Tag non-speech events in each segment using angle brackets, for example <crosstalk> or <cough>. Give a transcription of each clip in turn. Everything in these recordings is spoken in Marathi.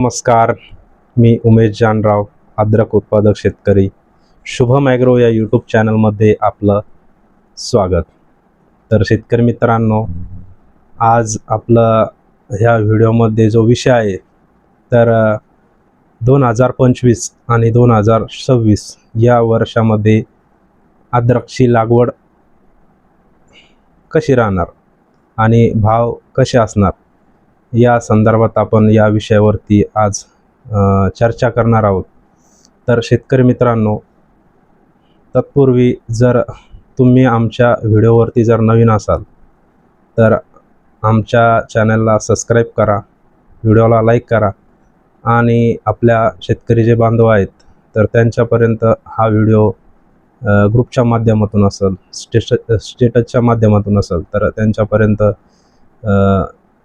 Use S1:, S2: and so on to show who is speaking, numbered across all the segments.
S1: नमस्कार मी उमेश जानराव अद्रक उत्पादक शेतकरी. शुभम ॲग्रो या यूट्यूब चॅनलमध्ये आपलं स्वागत. तर शेतकरी मित्रांनो आज आपलं ह्या व्हिडिओमध्ये जो विषय आहे तर दोन हजार पंचवीस आणि दोन हजार सव्वीस या वर्षामध्ये अद्रकची लागवड कशी राहणार आणि भाव कसे असणार? या संदर्भात आपण या विषयावरती आज चर्चा करणार आहोत. तर शेतकरी मित्रांनो तत्पूर्वी जर तुम्ही आमच्या व्हिडिओवरती जर नवीन असाल तर आमच्या चॅनलला सबस्क्राईब करा व्हिडिओला लाईक करा आणि आपल्या शेतकरी जे बांधव आहेत तर त्यांच्यापर्यंत हा व्हिडिओ ग्रुपच्या माध्यमातून असेल स्टेट स्टेटसच्या माध्यमातून असेल तर त्यांच्यापर्यंत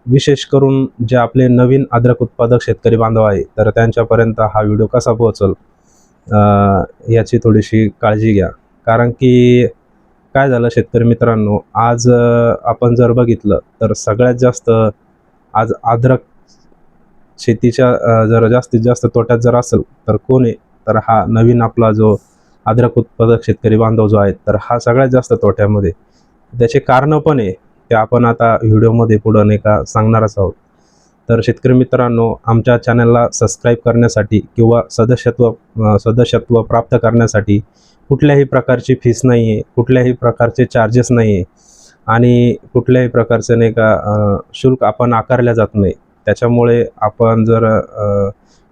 S1: विशेष करून जे आपले नवीन अद्रक उत्पादक शेतकरी बांधव आहे तर त्यांच्यापर्यंत हा व्हिडिओ कसा पोहोचल याची थोडीशी काळजी घ्या. कारण की काय झालं शेतकरी मित्रांनो आज आपण जर बघितलं तर सगळ्यात जास्त आज अद्रक शेतीच्या जर जास्तीत जास्त तोट्यात जर असेल तर कोण आहे? तर हा नवीन आपला जो अद्रक उत्पादक शेतकरी बांधव जो आहे तर हा सगळ्यात जास्त तोट्यामध्ये. त्याचे कारणं पण आहे. ते आपण आता व्हिडिओमध्ये पुढं नाही का सांगणारच आहोत. तर शेतकरी मित्रांनो आमच्या चॅनलला सबस्क्राईब करण्यासाठी किंवा सदस्यत्व सदस्यत्व प्राप्त करण्यासाठी कुठल्याही प्रकारची फीस नाही आहे कुठल्याही प्रकारचे चार्जेस नाही आहे आणि कुठल्याही प्रकारचे नाही का शुल्क आपण आकारल्या जात नाही. त्याच्यामुळे आपण जर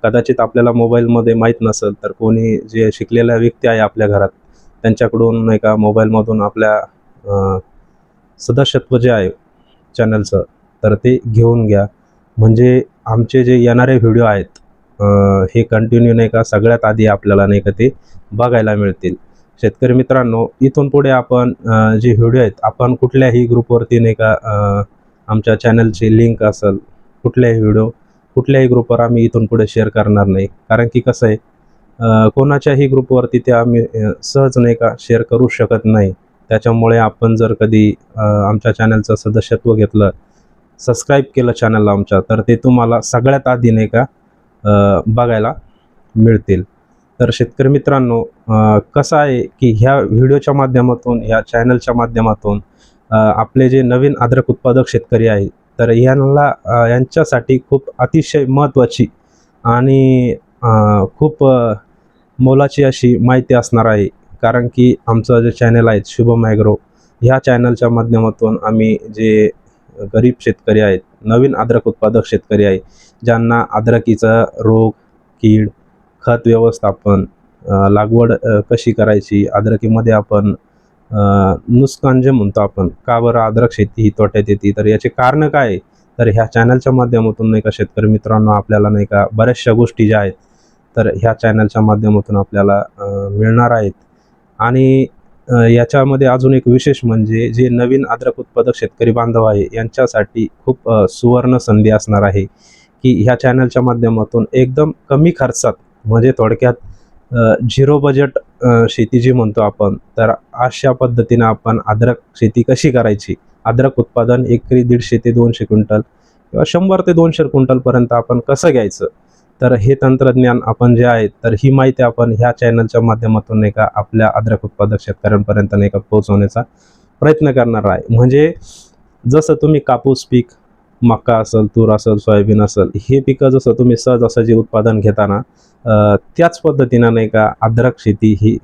S1: कदाचित आपल्याला मोबाईलमध्ये माहीत नसेल तर कोणी जे शिकलेला व्यक्ती आहे आपल्या घरात त्यांच्याकडून नाही का मोबाईलमधून आपल्या सदस्यत्व जे आहे चॅनलचं तर ते घेऊन घ्या. म्हणजे आमचे जे येणारे व्हिडिओ आहेत हे कंटिन्यू नाही का सगळ्यात आधी आपल्याला नाही का ते बघायला मिळतील. शेतकरी मित्रांनो इथून पुढे आपण जे व्हिडिओ आहेत आपण कुठल्याही ग्रुपवरती नाही का आमच्या चॅनलची लिंक असेल कुठल्याही व्हिडिओ कुठल्याही ग्रुपवर आम्ही इथून पुढे शेअर करणार नाही. कारण की कसं आहे कोणाच्याही ग्रुपवरती ते आम्ही सहज नाही का शेअर करू शकत नाही. त्याच्यामुळे आपण जर कधी आमच्या चॅनलचं सदस्यत्व घेतलं सबस्क्राईब केलं चॅनलला आमच्या तर ते तुम्हाला सगळ्यात आधी नाही का बघायला मिळतील. तर शेतकरी मित्रांनो कसं आहे की ह्या व्हिडिओच्या माध्यमातून ह्या चॅनलच्या माध्यमातून आपले जे नवीन अद्रक उत्पादक शेतकरी आहेत तर यांना यांच्यासाठी खूप अतिशय महत्त्वाची आणि खूप मोलाची अशी माहिती असणार आहे. कारण की आमचं जे चॅनल आहे शुभम ॲग्रो ह्या चॅनलच्या माध्यमातून आम्ही जे गरीब शेतकरी आहेत नवीन अद्रक उत्पादक शेतकरी आहे ज्यांना अद्रकीचा रोग कीड खत व्यवस्थापन लागवड कशी करायची अद्रकीमध्ये आपण नुकसान जे म्हणतो आपण का बरं अद्रक शेती ही तोट्यात येते तर याचे कारण काय आहे? तर ह्या चॅनलच्या माध्यमातून नाही का शेतकरी मित्रांनो आपल्याला नाही का बऱ्याचशा गोष्टी ज्या आहेत तर ह्या चॅनलच्या माध्यमातून आपल्याला मिळणार आहेत आणि याच्यामध्ये अजून एक विशेष म्हणजे जे नवीन अद्रक उत्पादक शेतकरी बांधव आहे यांच्यासाठी खूप सुवर्ण संधी असणार आहे की ह्या चॅनलच्या माध्यमातून एकदम कमी खर्चात म्हणजे थोडक्यात झिरो बजेट शेती जी म्हणतो आपण तर अशा पद्धतीनं आपण अद्रक शेती कशी करायची? अद्रक उत्पादन एकरी दीडशे ते दोनशे क्विंटल किंवा शंभर ते दोनशे क्विंटलपर्यंत आपण कसं घ्यायचं? तर हे तंत्रज्ञान आपण जे आहे तर ही माहिती आपण ह्या चॅनलच्या माध्यमातून नाही का आपल्या अद्रक उत्पादक शेतकऱ्यांपर्यंत नाही का पोहोचवण्याचा प्रयत्न करणार आहे. म्हणजे जसं तुम्ही कापूस पीक मका असेल तूर असेल सोयाबीन असेल हे पिकं जसं तुम्ही सहज असं जे उत्पादन घेताना त्याच पद्धतीनं नाही का अद्रक शेती ही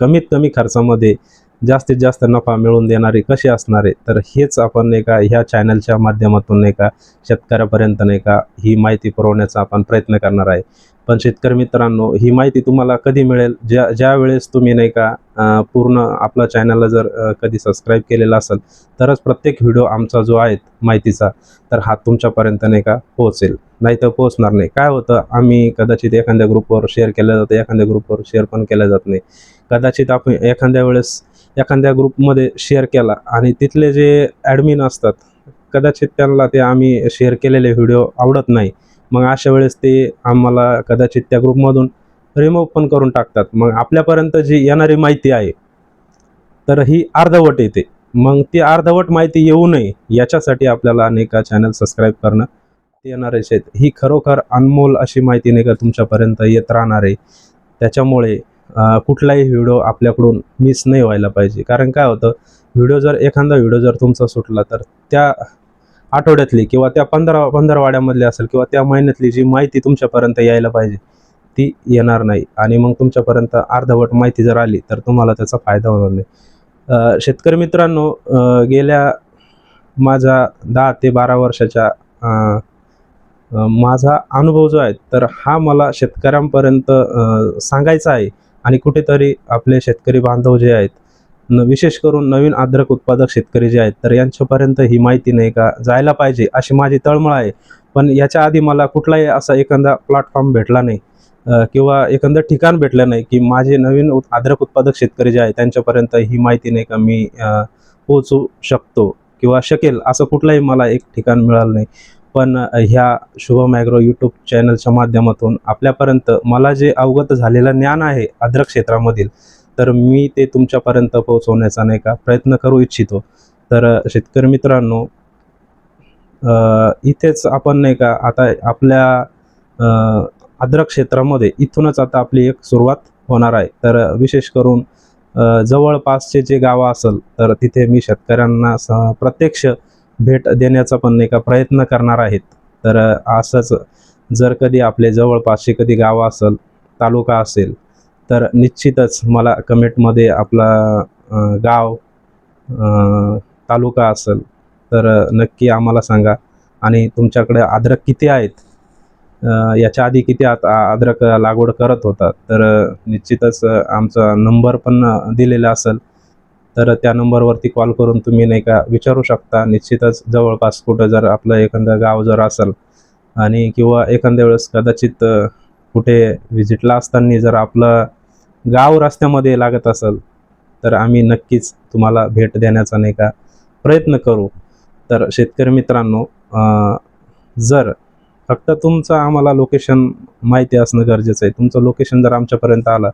S1: कमीत कमी खर्चामध्ये जास्तीत जास्त नफा मिळवून देणारी कशी असणार आहे तर हेच आपण नाही का ह्या चॅनलच्या माध्यमातून नाही का शेतकऱ्यापर्यंत नाही का ही माहिती पुरवण्याचा आपण प्रयत्न करणार आहे. पण शेतकरी मित्रांनो ही माहिती तुम्हाला कधी मिळेल? ज्या ज्या वेळेस तुम्ही नाही का पूर्ण आपला चॅनलला जर कधी सबस्क्राईब केलेला असेल तरच प्रत्येक व्हिडिओ आमचा जो आहे माहितीचा तर हा तुमच्यापर्यंत नाही का पोहोचेल. नाही तर पोहोचणार नाही. काय होतं आम्ही कदाचित एखाद्या ग्रुपवर शेअर केलं जातं एखाद्या ग्रुपवर शेअर पण केलं जात नाही. कदाचित आपण एखाद्या वेळेस एखाद्या ग्रुपमध्ये शेअर केला. आणि तिथले जे ॲडमिन असतात कदाचित त्यांना ते आम्ही शेअर केलेले व्हिडिओ आवडत नाही. मग अशा वेळेस ते आम्हाला कदाचित त्या ग्रुपमधून रिमूव्ह पण करून टाकतात. मग आपल्यापर्यंत जी येणारी माहिती आहे तर ही अर्धवट येते. मग ती अर्धवट माहिती येऊ नये याच्यासाठी आपल्याला अनेका चॅनल सबस्क्राईब करणं येणारे शेत ही खरोखर अनमोल अशी माहिती नाही का तुमच्यापर्यंत येत राहणार आहे. त्याच्यामुळे कुठलाही व्हिडिओ आपल्याकडून मिस नाही व्हायला पाहिजे. कारण काय होतं व्हिडिओ जर एखादा व्हिडिओ जर तुमचा सुटला तर त्या आठवड्यातली किंवा त्या पंधरा पंधरवाड्यामधली असेल किंवा त्या महिन्यातली जी माहिती तुमच्यापर्यंत यायला पाहिजे ती येणार नाही. आणि मग तुमच्यापर्यंत अर्धवट माहिती जर आली तर तुम्हाला त्याचा फायदा होणार नाही. शेतकरी मित्रांनो गेल्या माझ्या दहा ते बारा वर्षाच्या माझा अनुभव जो आहे तर हा मला शेतकऱ्यांपर्यंत सांगायचा आहे. आणि कुठेतरी आपले शेतकरी बांधव जे आहेत न विशेष करून नवीन अद्रक उत्पादक शेतकरी जे आहेत तर यांच्यापर्यंत ही माहिती नाही का जायला पाहिजे अशी माझी तळमळ आहे. पण याच्या आधी मला कुठलाही असा एखादा प्लॅटफॉर्म भेटला नाही किंवा एखादं ठिकाण भेटलं नाही की माझे नवीन उत- अद्रक उत्पादक शेतकरी जे आहेत त्यांच्यापर्यंत ही माहिती नाही का मी पोहोचू शकतो किंवा शकेल असं कुठलंही मला एक ठिकाण मिळालं नाही. पण ह्या शुभम ॲग्रो यूट्यूब चॅनलच्या माध्यमातून आपल्यापर्यंत मला जे अवगत झालेलं ज्ञान आहे अद्रक क्षेत्रामधील तर मी ते तुमच्यापर्यंत पोहोचवण्याचा नाही का प्रयत्न करू इच्छितो. तर शेतकरी मित्रांनो इथेच आपण नाही का आता आपल्या अद्रक क्षेत्रामध्ये इथूनच आता आपली एक सुरुवात होणार आहे. तर विशेष करून जवळपासचे जे गावं असेल तर तिथे मी शेतकऱ्यांना स प्रत्यक्ष भेट देण्याचा पण नाही का प्रयत्न करणार आहेत. तर असंच जर कधी आपले जवळपासचे कधी गावं असेल तालुका असेल तर निश्चितच मला कमेंटमध्ये आपला गाव तालुका असेल तर नक्की आम्हाला सांगा. आणि तुमच्याकडे अद्रक किती आहेत? याच्या आधी किती आत अद्रक लागवड करत होता? तर निश्चितच आमचा नंबर पण दिलेला असेल. तर त्या नंबरवरती कॉल करून तुम्ही नाही का विचारू शकता. निश्चितच जवळपास कुठं जर आपलं एखादं गाव जर असेल आणि किंवा एखाद्या वेळेस कदाचित कुठे व्हिजिटला असताना जर आपलं गाव रस्त्यामध्ये लागत असेल तर आम्ही नक्कीच तुम्हाला भेट देण्याचा नाही का प्रयत्न करू. तर शेतकरी मित्रांनो जर फक्त तुमचं आम्हाला लोकेशन माहिती असणं गरजेचं आहे. तुमचं लोकेशन जर आमच्यापर्यंत आलं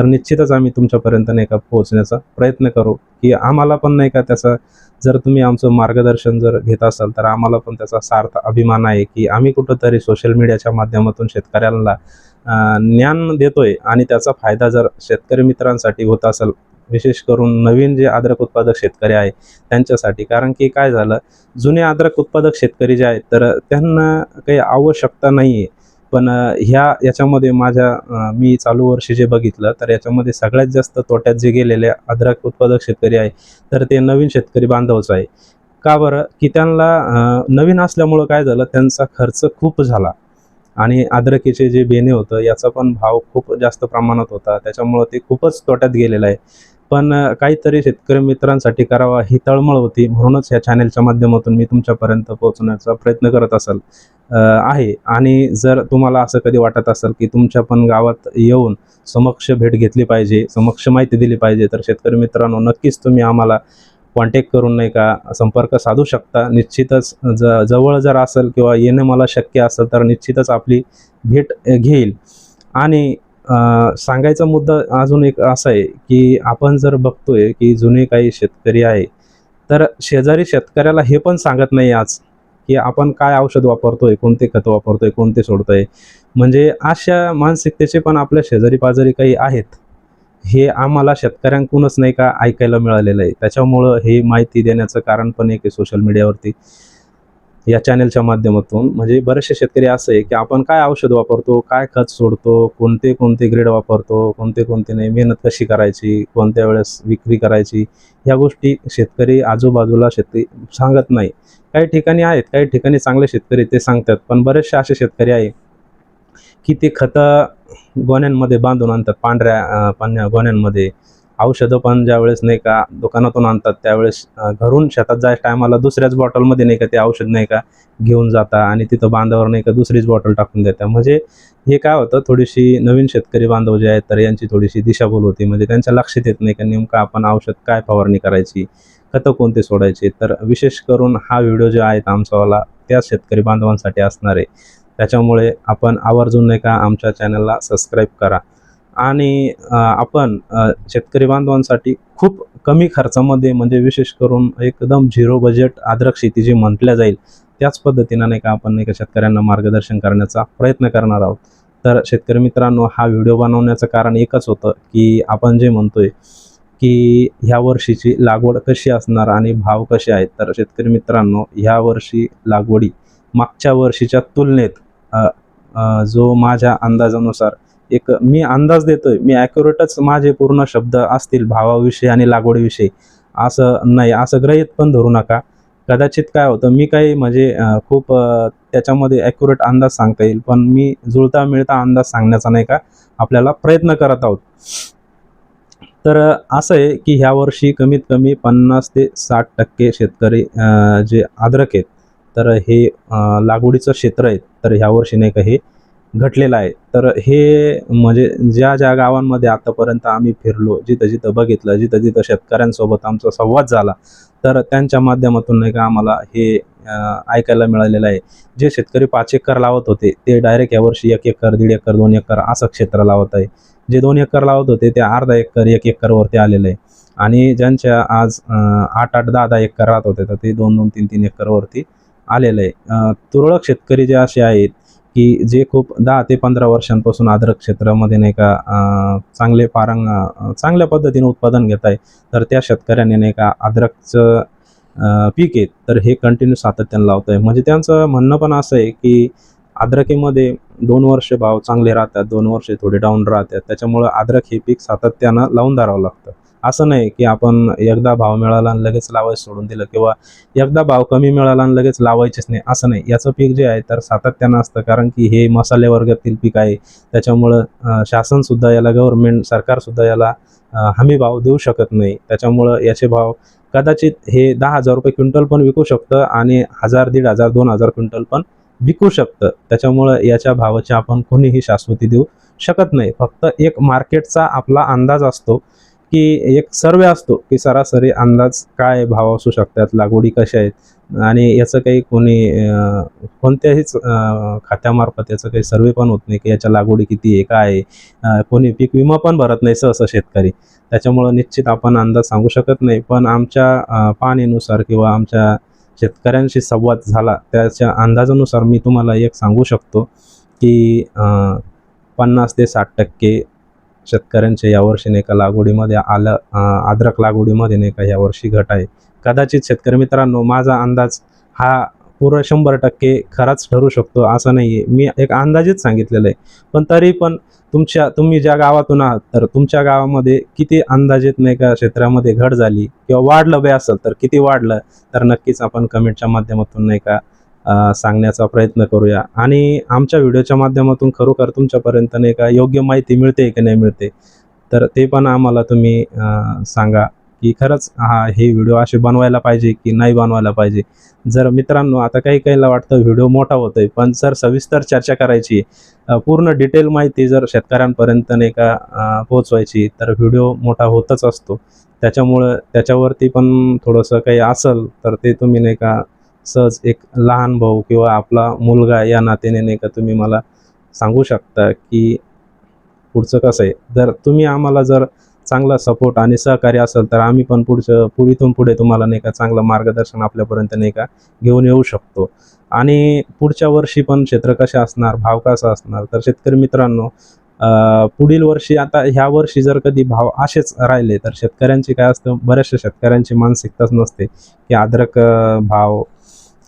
S1: तर निश्चितच आम्ही तुमच्यापर्यंत नाही का पोहोचण्याचा प्रयत्न करू की आम्हाला पण नाही का त्याचा जर तुम्ही आमचं मार्गदर्शन जर घेत असाल तर आम्हाला पण त्याचा सार्थ अभिमान आहे की आम्ही कुठंतरी सोशल मीडियाच्या माध्यमातून शेतकऱ्यांना ज्ञान देतोय आणि त्याचा फायदा जर शेतकरी मित्रांसाठी होत असेल विशेष करून नवीन जे अद्रक उत्पादक शेतकरी आहे त्यांच्यासाठी. कारण की काय झालं जुने अद्रक उत्पादक शेतकरी जे आहेत तर त्यांना काही आवश्यकता नाही आहे पण ह्या याच्यामध्ये माझ्या मी चालू वर्षी जे बघितलं तर याच्यामध्ये सगळ्यात जास्त तोट्यात जे गेलेले अद्रक उत्पादक शेतकरी आहे तर ते नवीन शेतकरी बांधवच आहे. का बरं? की त्यांना नवीन असल्यामुळं काय झालं? त्यांचा खर्च खूप झाला. आणि अद्रकीचे जे बेणे होतं याचा पण भाव खूप जास्त प्रमाणात होता. त्याच्यामुळं ते खूपच तोट्यात गेलेलं आहे. पण काहीतरी शेतकरी मित्रांसाठी करावा ही तळमळ होती म्हणूनच ह्या चॅनेलच्या माध्यमातून मी तुमच्यापर्यंत पोहोचण्याचा प्रयत्न करत असाल आहे. आणि जर तुम्हाला असं कधी वाटत असेल की तुमच्या पण गावात येऊन समक्ष भेट घेतली पाहिजे समक्ष माहिती दिली पाहिजे तर शेतकरी मित्रांनो नक्कीच तुम्ही आम्हाला कॉन्टॅक्ट करून नाही का संपर्क साधू शकता. निश्चितच ज जवळ जर असेल किंवा येणं मला शक्य असेल तर निश्चितच आपली भेट घेईल. आणि सांगायचा मुद्दा अजून एक असा आहे की आपण जर बघतोय की जुने काही शेतकरी आहे तर शेजारी शेतकऱ्याला हे पण सांगत नाही आज की आपण काय औषध वापरतोय कोणते खत वापरतोय कोणते सोडतोय. म्हणजे अशा मानसिकतेचे पण आपल्या शेजारी पाजारी काही आहेत हे आम्हाला शेतकऱ्यांकडूनच नाही का ऐकायला मिळालेलं आहे. त्याच्यामुळं हे माहिती देण्याचं कारण पण एक आहे सोशल मीडियावरती या चॅनलच्या माध्यमातून. म्हणजे बरेचसे शेतकरी असं आहे की आपण काय औषध वापरतो काय खत सोडतो कोणते कोणते ग्रेड वापरतो कोणते कोणते नाही मेहनत कशी करायची कोणत्या वेळेस विक्री करायची ह्या गोष्टी शेतकरी आजूबाजूला शेतकरी सांगत नाही. काही ठिकाणी आहेत काही ठिकाणी चांगले शेतकरी ते सांगतात पण बरेचसे असे शेतकरी आहे की ते खतं गोण्यांमध्ये बांधून आणतात पांढऱ्या पाण्या गोण्यांमध्ये. औषधं पण ज्यावेळेस नाही का दुकानातून आणतात त्यावेळेस घरून शेतात जाय टायमाला दुसऱ्याच बॉटलमध्ये नाही का ते औषध नाही का घेऊन जाता आणि तिथं बांधावर नाही का दुसरीच बॉटल टाकून देता म्हणजे हे काय होतं थोडीशी नवीन शेतकरी बांधव जे आहेत तर यांची थोडीशी दिशाभूल होती. म्हणजे त्यांच्या लक्षात येत नाही का नेमकं आपण औषध काय फवारणी करायची खतं कोणते सोडायचे. तर विशेष करून हा व्हिडिओ जो आहे आमचावाला त्या शेतकरी बांधवांसाठी असणार आहे. त्याच्यामुळे आपण आवर्जून नाही का आमच्या चॅनलला सबस्क्राईब करा. आणि आपण शेतकरी बांधवांसाठी खूप कमी खर्चामध्ये म्हणजे विशेष करून एकदम झिरो बजेट आद्रक शेती जी म्हटल्या जाईल त्याच पद्धतीनं नाही का आपण नाही का शेतकऱ्यांना मार्गदर्शन करण्याचा प्रयत्न करणार आहोत. तर शेतकरी मित्रांनो हा व्हिडिओ बनवण्याचं कारण एकच होतं की आपण जे म्हणतोय की ह्या वर्षीची लागवड कशी असणार आणि भाव कसे आहेत. तर शेतकरी मित्रांनो ह्या वर्षी लागवडी मागच्या वर्षीच्या तुलनेत जो माझ्या अंदाजानुसार एक मी अंदाज देतोय मी ॲक्युरेटच माझे पूर्ण शब्द असतील भावाविषयी आणि लागवडीविषयी. असं नाही असं ग्रहित पण धरू नका. कदाचित काय होतं मी काही म्हणजे खूप त्याच्यामध्ये ॲक्युरेट अंदाज सांगता येईल पण मी जुळता मिळता अंदाज सांगण्याचा नाही का आपल्याला प्रयत्न करत आहोत. तर असं आहे की ह्या वर्षी कमीत कमी पन्नास ते साठ टक्के शेतकरी जे अद्रक आहेत तर हे लागवडीचं क्षेत्र आहे तर ह्या वर्षी नाही का हे घटलेलं आहे. तर हे म्हणजे ज्या ज्या गावांमध्ये आतापर्यंत आम्ही फिरलो जिथं जिथं बघितलं जिथं जिथं शेतकऱ्यांसोबत आमचा संवाद झाला तर त्यांच्या माध्यमातून नाही का आम्हाला हे ऐकायला मिळालेलं आहे. जे शेतकरी पाच एकर लावत होते ते डायरेक्ट यावर्षी एक एकर दीड एकर दोन एकर असं क्षेत्र लावत आहे. जे दोन एकर लावत होते ते अर्धा एकर एक एकरवरती आलेलं आहे. आणि ज्यांच्या आज आठ आठ दहा दहा एकर राहत होते तर ते दोन दोन तीन तीन एकरवरती आलेलं आहे. तुरळक शेतकरी जे असे आहेत की जे खूप दहा ते पंधरा वर्षांपासून अद्रक क्षेत्रामध्ये नाही का चांगले पारंग चांगल्या पद्धतीने उत्पादन घेत आहे तर त्या शेतकऱ्याने नाही का अद्रकचं पीक आहे तर हे कंटिन्यू सातत्यानं लावत आहे म्हणजे त्यांचं म्हणणं पण असं आहे की अद्रकीमध्ये दोन वर्ष भाव चांगले राहतात दोन वर्ष थोडे डाऊन राहतात. त्याच्यामुळं अद्रक हे पीक सातत्यानं लावून धरावं लागतं. असं नाही की आपण एकदा भाव मिळाला आणि लगेच लावायचं सोडून दिलं किंवा एकदा भाव कमी मिळाला आणि लगेच लावायचेच नाही असं नाही. याचं पीक जे आहे तर सातत्यानं असतं. कारण की हे मसाले वर्गातील पीक आहे. त्याच्यामुळं शासनसुद्धा याला गव्हर्नमेंट सरकारसुद्धा याला हमी भाव देऊ शकत नाही. त्याच्यामुळं याचे भाव कदाचित हे दहा हजार रुपये क्विंटल पण विकू शकतं आणि हजार दीड हजार दोन हजार क्विंटल पण विकू शकतं. त्याच्यामुळं याच्या भावाची आपण कोणीही शाश्वती देऊ शकत नाही. फक्त एक मार्केटचा आपला अंदाज असतो की एक सर्वे असतो की सरासरी अंदाज काय भाव असू शकतात लागवडी कशा आहेत आणि याचं काही कोणी कोणत्याहीच खात्यामार्फत याचं काही सर्वे पण होत नाही की याच्या लागवडी किती आहे काय आहे. कोणी पीक विमा पण भरत नाही सहसा शेतकरी. त्याच्यामुळं निश्चित आपण अंदाज सांगू शकत नाही. पण आमच्या पाहणीनुसार किंवा आमच्या शेतकऱ्यांशी संवाद झाला त्याच्या अंदाजानुसार मी तुम्हाला एक सांगू शकतो की पन्नास ते साठ टक्के शेतकऱ्यांच्या यावर्षी नाही का लागवडीमध्ये आलं अद्रक लागवडीमध्ये नाही का यावर्षी घट आहे. कदाचित शेतकरी मित्रांनो माझा अंदाज हा पुरा शंभर टक्के खराच ठरू शकतो असं नाही आहे मी एक अंदाजेच सांगितलेलं आहे. पण तरी पण तुमच्या तुम्ही ज्या गावातून आहात तर तुमच्या गावामध्ये किती अंदाजेत नाही का क्षेत्रामध्ये घट झाली किंवा वाढलं बे असेल तर किती वाढलं तर नक्कीच आपण कमेंटच्या माध्यमातून नाही का सांगण्याचा प्रयत्न करूया. आणि आमच्या व्हिडिओच्या माध्यमातून खरोखर तुमच्यापर्यंत नाही का योग्य माहिती मिळते की नाही मिळते तर ते पण आम्हाला तुम्ही सांगा की खरंच हा हे व्हिडिओ असे बनवायला पाहिजे की नाही बनवायला पाहिजे. जर मित्रांनो आता काही काहीला वाटतं व्हिडिओ मोठा होतोय पण जर सविस्तर चर्चा करायची पूर्ण डिटेल माहिती जर शेतकऱ्यांपर्यंत नाही का पोचवायची पोहोचवायची तर व्हिडिओ मोठा होतच असतो. त्याच्यामुळं त्याच्यावरती पण थोडंसं काही असेल तर ते तुम्ही नाही का सहज एक लहान भाऊ किंवा आपला मुलगा या नात्याने नाही का तुम्ही मला सांगू शकता की पुढचं कसं आहे? जर तुम्ही आम्हाला जर चांगला सपोर्ट आणि सहकार्य असेल तर आम्ही पण पुढचं पुढीतून पुढे तुम्हाला नाही का चांगलं मार्गदर्शन आपल्यापर्यंत नाही का घेऊन येऊ शकतो. आणि पुढच्या वर्षी पण क्षेत्र कसे असणार भाव कसा असणार? तर शेतकरी मित्रांनो पुढील वर्षी आता ह्या वर्षी जर कधी भाव असेच राहिले तर शेतकऱ्यांची काय असतं? बऱ्याचशा शेतकऱ्यांची मानसिकताच नसते की अद्रक भाव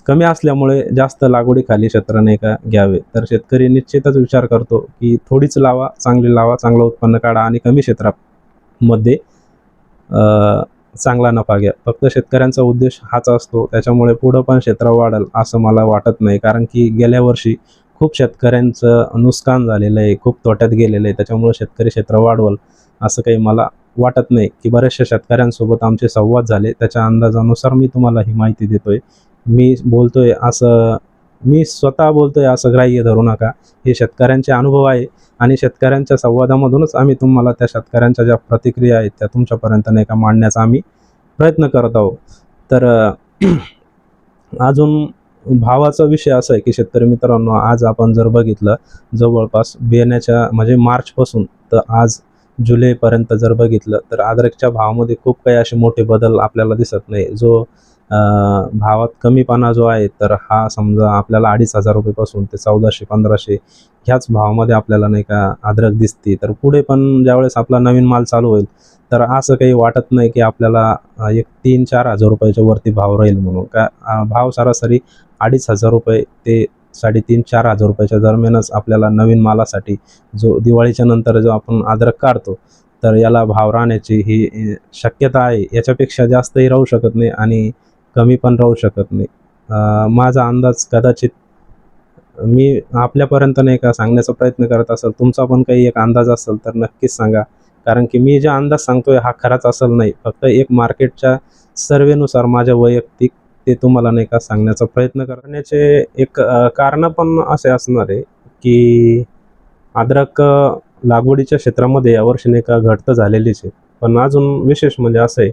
S1: कमी असल्यामुळे जास्त लागवडीखाली क्षेत्र नाही का घ्यावे. तर शेतकरी निश्चितच विचार करतो की थोडीच लावा चांगली लावा चांगलं उत्पन्न काढा आणि कमी क्षेत्रामध्ये चांगला नफा घ्या. फक्त शेतकऱ्यांचा उद्देश हाच असतो. त्याच्यामुळे पुढं पण क्षेत्र वाढेल असं मला वाटत नाही. कारण की गेल्या वर्षी खूप शेतकऱ्यांचं नुकसान झालेलं आहे खूप तोट्यात गेलेलं आहे. त्याच्यामुळे शेतकरी क्षेत्र वाढवल असं काही मला वाटत नाही. की बऱ्याचशा शेतकऱ्यांसोबत आमचे संवाद झाले. त्याच्या अंदाजानुसार मी तुम्हाला ही माहिती देतोय. मी बोलतोय असं मी स्वतः बोलतोय असं ग्राह्य धरू नका. हे शेतकऱ्यांचे अनुभव आहे आणि शेतकऱ्यांच्या संवादामधूनच आम्ही तुम्हाला त्या शेतकऱ्यांच्या ज्या प्रतिक्रिया आहेत त्या तुमच्यापर्यंत नाही का मांडण्याचा आम्ही प्रयत्न करत आहोत. तर अजून भावाचा विषय असा आहे की शेतकरी मित्रांनो आज आपण जर बघितलं जवळपास बियाण्याच्या म्हणजे मार्चपासून तर आज जुलैपर्यंत जर बघितलं तर अद्रकच्या भावामध्ये खूप काही असे मोठे बदल आपल्याला दिसत नाही. जो भावात कमीपणा जो आहे तर हा समजा आपल्याला अडीच हजार रुपयेपासून ते चौदाशे पंधराशे ह्याच भावामध्ये आपल्याला नाही का अद्रक दिसते. तर पुढे पण ज्यावेळेस आपला नवीन माल चालू होईल तर असं काही वाटत नाही की आपल्याला एक तीन चार हजार रुपयाच्या वरती भाव राहील म्हणून. का भाव सरासरी अडीच हजार रुपये ते साडेतीन चार हजार रुपयाच्या दरम्यानच आपल्याला नवीन मालासाठी जो दिवाळीच्या नंतर जो आपण अद्रक काढतो तर याला भाव राहण्याची ही शक्यता आहे. याच्यापेक्षा जास्तही राहू शकत नाही आणि कमी पण राहू शकत नाही. माझा अंदाज कदाचित मी आपल्यापर्यंत नाही का सांगण्याचा प्रयत्न करत असेल तुमचा पण काही एक अंदाज असेल तर नक्कीच सांगा. कारण की मी जे अंदाज सांगतोय हा खराच असेल नाही फक्त एक मार्केटच्या सर्वेनुसार माझ्या वैयक्तिक ते तुम्हाला नाही का सांगण्याचा प्रयत्न करण्याचे एक कारण पण असे असणार आहे की अद्रक लागवडीच्या क्षेत्रामध्ये यावर्षी नाही का घटत झालेलीच आहे. पण अजून विशेष म्हणजे असं आहे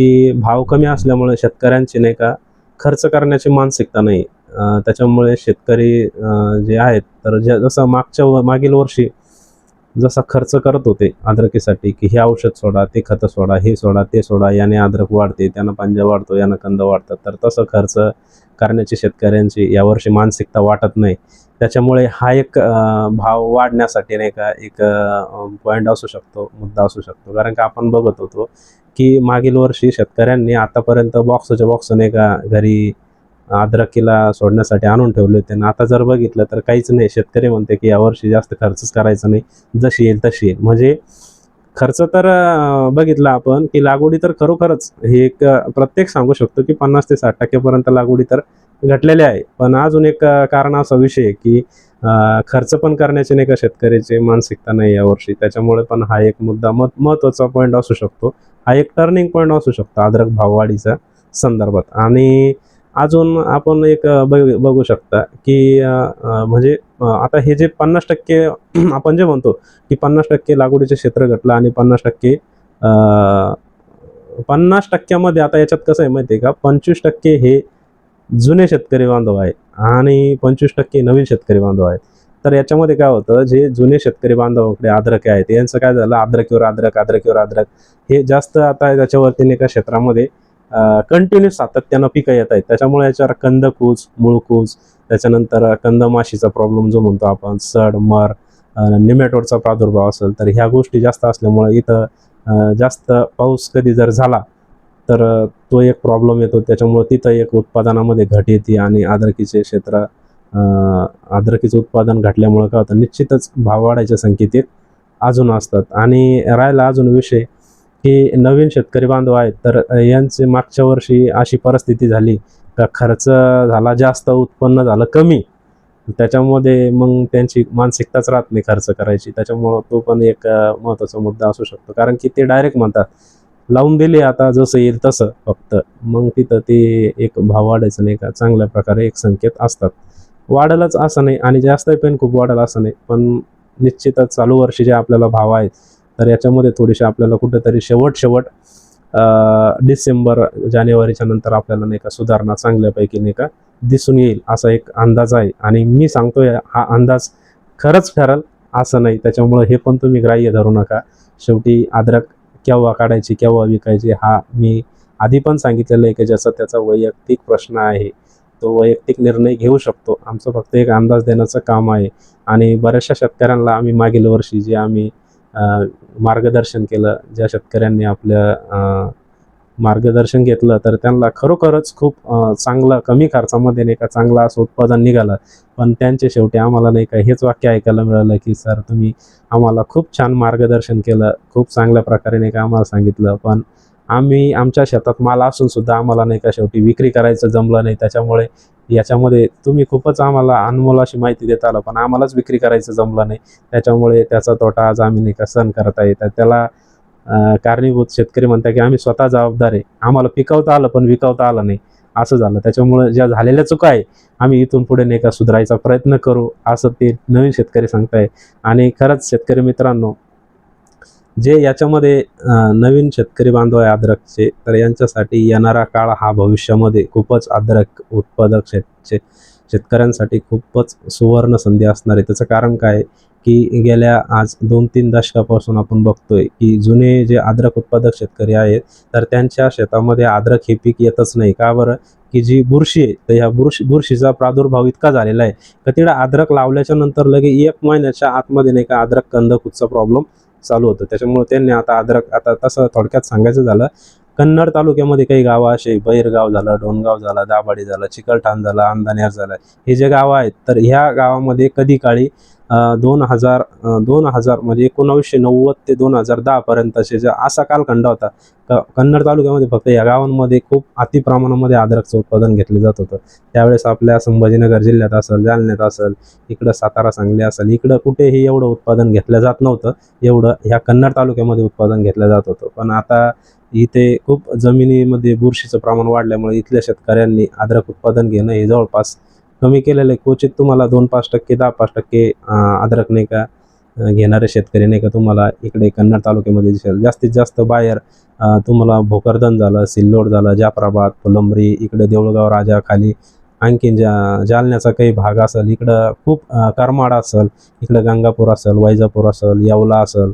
S1: की भाव कमी असल्यामुळे शेतकऱ्यांची नाही का खर्च करण्याची मानसिकता नाही. त्याच्यामुळे शेतकरी जे आहेत तर ज्या जसं मागच्या व- मागील वर्षी जसा खर्च करत होते अद्रकीसाठी की हे औषध सोडा ते खतं सोडा हे सोडा ते सोडा याने अद्रक वाढते त्यानं पांजा वाढतो यानं कंद वाढतात. तर तसं खर्च करण्याची शेतकऱ्यांची यावर्षी मानसिकता वाटत नाही. त्याच्यामुळे हा एक भाव वाढण्यासाठी नाही का एक पॉईंट असू शकतो मुद्दा असू शकतो. कारण का आपण बघत होतो की मागील वर्षी शेतकऱ्यांनी आतापर्यंत बॉक्सच्या बॉक्स नाही का घरी अद्रकीला सोडण्यासाठी आणून ठेवले होते. आणि आता जर बघितलं तर काहीच नाही. शेतकरी म्हणते की यावर्षी जास्त खर्चच करायचा नाही. जशी येईल तशी येईल. म्हणजे खर्च तर बघितला आपण की लागवडी तर खरोखरच हे एक प्रत्येक सांगू शकतो की पन्नास ते साठ टक्केपर्यंत लागवडी तर घटलेली आहे. पण अजून एक कारण असा विषय आहे की खर्च पण करण्याचे नाही का शेतकऱ्याची मानसिकता नाही यावर्षी. त्याच्यामुळे पण हा एक मुद्दा मत महत्त्वाचा पॉईंट असू शकतो. हा एक टर्निंग पॉईंट असू शकतो अद्रक भाववाढीच्या संदर्भात. आणि अजून आपण एक बघ बघू शकता की म्हणजे आता हे जे पन्नास टक्के <clears throat> आपण जे म्हणतो की पन्नास टक्के लागवडीचे क्षेत्र घटलं आणि पन्नास टक्के पन्नास टक्क्यामध्ये आता याच्यात कसं आहे माहिती आहे का? पंचवीस टक्के हे जुने शेतकरी बांधव आहेत आणि पंचवीस टक्के नवीन शेतकरी बांधव आहेत. तर याच्यामध्ये काय होतं? जे जुने शेतकरी बांधवाकडे अद्रक आहेत यांचं काय झालं? आद्रकीवर अद्रक आद्रकीवर आद्रक. हे जास्त आता त्याच्यावरती नाही का क्षेत्रामध्ये कंटिन्यू सातत्यानं पिकं येत आहेत. त्याच्यामुळे याच्यावर कंदकूज मुळकूज त्याच्यानंतर कंदमाशीचा प्रॉब्लेम जो म्हणतो आपण सड मर निमेटोडचा प्रादुर्भाव असेल तर ह्या गोष्टी जास्त असल्यामुळे इथं जास्त पाऊस कधी जर झाला तर तो एक प्रॉब्लेम येतो. त्याच्यामुळे तिथं एक उत्पादनामध्ये घट येते आणि आदरकीचे क्षेत्र आदरकीचं उत्पादन घटल्यामुळं काय होतं निश्चितच भाव वाढायच्या संकेत अजून असतात. आणि राहिला अजून विषय की नवीन शेतकरी बांधव आहेत तर यांचे मागच्या वर्षी अशी परिस्थिती झाली का खर्च झाला जास्त उत्पन्न झालं कमी. त्याच्यामध्ये मग त्यांची मानसिकताच राहत नाही खर्च करायची. त्याच्यामुळं तो पण एक महत्त्वाचा मुद्दा असू शकतो. कारण की ते डायरेक्ट म्हणतात लावून दिले आता जसं येईल तसं फक्त. मग तिथं ते एक भाव वाढायचं नाही का? चांगल्या प्रकारे एक संकेत असतात. वाढलच असं नाही आणि जास्त पण खूप वाढेल असं नाही. पण निश्चितच चालू वर्षी जे आपल्याला भाव आहेत तर याच्यामध्ये थोडेसे आपल्याला कुठेतरी शेवट शेवट डिसेंबर जानेवारीच्या नंतर आपल्याला नाही का सुधारणा चांगल्यापैकी नाही का दिसून येईल असा एक अंदाज आहे. आणि मी सांगतोय हा अंदाज खरंच ठरल असं नाही. त्याच्यामुळं हे पण तुम्ही ग्राह्य धरू नका. शेवटी अद्रक केव्हा काढायची केव्हा विकायची हा मी आधी पण सांगितलेलं आहे की ज्याचा त्याचा वैयक्तिक प्रश्न आहे तो वैयक्तिक निर्णय घेऊ शकतो. आमचं फक्त एक अंदाज देण्याचं काम आहे. आणि बऱ्याचशा शेतकऱ्यांना आम्ही मागील वर्षी जे आम्ही मार्गदर्शन केलं. ज्या शेतकऱ्यांनी आपल्या मार्गदर्शन घेतलं तर त्यांना खरोखरच खूप चांगला चांगलं कमी खर्चामध्ये नाही का चांगलं असं उत्पादन निघालं. पण त्यांचे शेवटी आम्हाला नाही का हेच वाक्य ऐकायला मिळालं की सर तुम्ही आम्हाला खूप छान मार्गदर्शन केलं. खूप चांगल्या प्रकारे नाही का आम्हाला सांगितलं. पण आम्ही आमच्या शेतात माल असून सुद्धा आम्हाला नाही का शेवटी विक्री करायचं जमलं नाही. त्याच्यामुळे याच्यामध्ये तुम्ही खूपच आम्हाला अनमोल अशी माहिती देत आलं पण आम्हालाच विक्री करायचं जमलं नाही. त्याच्यामुळे त्याचा तोटा आज आम्ही नाही का सहन करत आहे. तर त्याला कारणीभूत शेतकरी म्हणतात की आम्ही स्वतः जबाबदार आहे. आम्हाला पिकवता आलं पण विकवता आलं नाही. असं झालं. त्याच्यामुळे ज्या झालेल्या चुका आहे आम्ही इथून पुढे नाही का सुधारायचा प्रयत्न करू असं ते नवीन शेतकरी सांगताय. आणि खरंच शेतकरी मित्रांनो जे याच्यामध्ये नवीन शेतकरी बांधव आहे अद्रकचे तर यांच्यासाठी येणारा काळ हा भविष्यामध्ये खूपच अद्रक उत्पादक शेत शेतकऱ्यांसाठी खूपच सुवर्ण संधी असणार आहे. त्याचं कारण काय आहे की गेल्या आज दोन तीन दशकापासून आपण बघतोय की जुने जे अद्रक उत्पादक शेतकरी आहेत तर त्यांच्या शेतामध्ये अद्रक हे पीक येतच नाही. का बरं? की जी बुरशी आहे तर ह्या बुरशी बुरशीचा प्रादुर्भाव इतका झालेला आहे का तिला अद्रक लावल्याच्या नंतर लगे एक महिन्याच्या आतमध्ये नाही का अद्रक कंदकुतचा प्रॉब्लेम चालू होतं. त्याच्यामुळे त्यांनी आता अद्रक आता तसं थोडक्यात सांगायचं झालं कन्नड तालुक्यामध्ये काही गावं असे बैरगाव झालं डोनगाव झालं दाभाडी झालं चिकलठाण झालं अंधानेर झालं हे जे गावं आहेत तर ह्या गावामध्ये कधी काळी दोन हजार दोन हजार म्हणजे एकोणावीसशे नव्वद ते दोन हजार दहापर्यंतचे जे असा कालखंड होता क कन्नड तालुक्यामध्ये फक्त या गावांमध्ये खूप अति प्रमाणामध्ये अद्रकचं उत्पादन घेतलं जात होतं. त्यावेळेस आपल्या संभाजीनगर जिल्ह्यात असेल जालन्यात असेल इकडं सातारा सांगली असेल इकडं कुठेही एवढं उत्पादन घेतलं जात नव्हतं. एवढं ह्या कन्नड तालुक्यामध्ये उत्पादन घेतलं जात होतं. पण आता इथे खूप जमिनीमध्ये बुरशीचं प्रमाण वाढल्यामुळे इथल्या शेतकऱ्यांनी अद्रक उत्पादन घेणं हे जवळपास कमी केलेलं आहे. क्वचित तुम्हाला दोन पाच टक्के दहा पाच टक्के अद्रक नाही का घेणारे शेतकरी नाही का तुम्हाला इकडे कन्नड तालुक्यामध्ये दिसेल. जास्तीत जास्त बाहेर तुम्हाला भोकरदन झालं सिल्लोड झालं जाफराबाद फुलंबरी इकडे देऊळगाव राजा खाली आणखीन जा जालन्याचा काही भाग असेल इकडं खूप करमाड असेल इकडं गंगापूर असेल वैजापूर असेल येवला असेल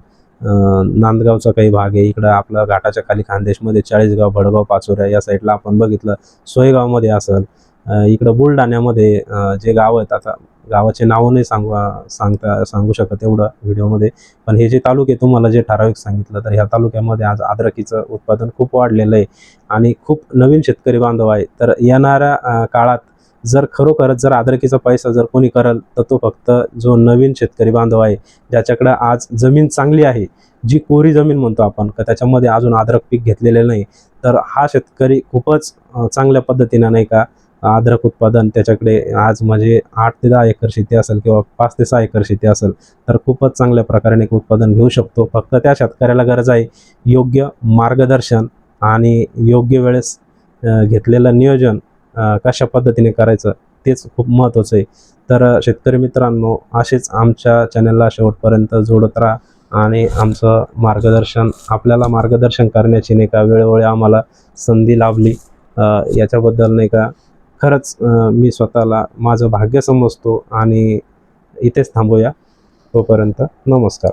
S1: नांदगावचा काही भाग आहे इकडं आपलं घाटाच्या खाली खानदेशमध्ये चाळीसगाव भडगाव पाचोऱ्या या साईडला आपण बघितलं सोयगावमध्ये असेल. इकडं बुलढाण्यामध्ये जे गाव आहेत आता गावाचे नावं नाही सांगू सांगता सांगू शकत एवढं व्हिडिओमध्ये पण हे जे तालुके तुम्हाला जे ठराविक सांगितलं तर ह्या तालुक्यामध्ये आज अद्रकीचं उत्पादन खूप वाढलेलं आहे. आणि खूप नवीन शेतकरी बांधव आहे तर येणाऱ्या काळात जर खरोखरच जर अद्रकीचा पैसा जर कोणी करल तर तो फक्त जो नवीन शेतकरी बांधव आहे ज्याच्याकडं आज जमीन चांगली आहे जी कोरी जमीन म्हणतो आपण का त्याच्यामध्ये अजून अद्रक पीक घेतलेले नाही तर हा शेतकरी खूपच चांगल्या पद्धतीनं नाही का अद्रक उत्पादन त्याच्याकडे आज म्हणजे आठ ते दहा एकर शेती असेल किंवा पाच ते सहा एकर शेती असेल तर खूपच चांगल्या प्रकारे एक उत्पादन घेऊ शकतो. फक्त त्या शेतकऱ्याला गरज आहे योग्य मार्गदर्शन आणि योग्य वेळेस घेतलेलं नियोजन कशा पद्धतीने करायचं तेच खूप महत्त्वाचं आहे. तर शेतकरी मित्रांनो असेच आमच्या चॅनलला शेवटपर्यंत जोडत राहा आणि आमचं मार्गदर्शन आपल्याला मार्गदर्शन करण्याची नाही का वेळोवेळी आम्हाला संधी लाभली. याच्याबद्दल नाही का खरंच मी स्वतःला माझं भाग्य समजतो आणि इथेच थांबूया तोपर्यंत. नमस्कार.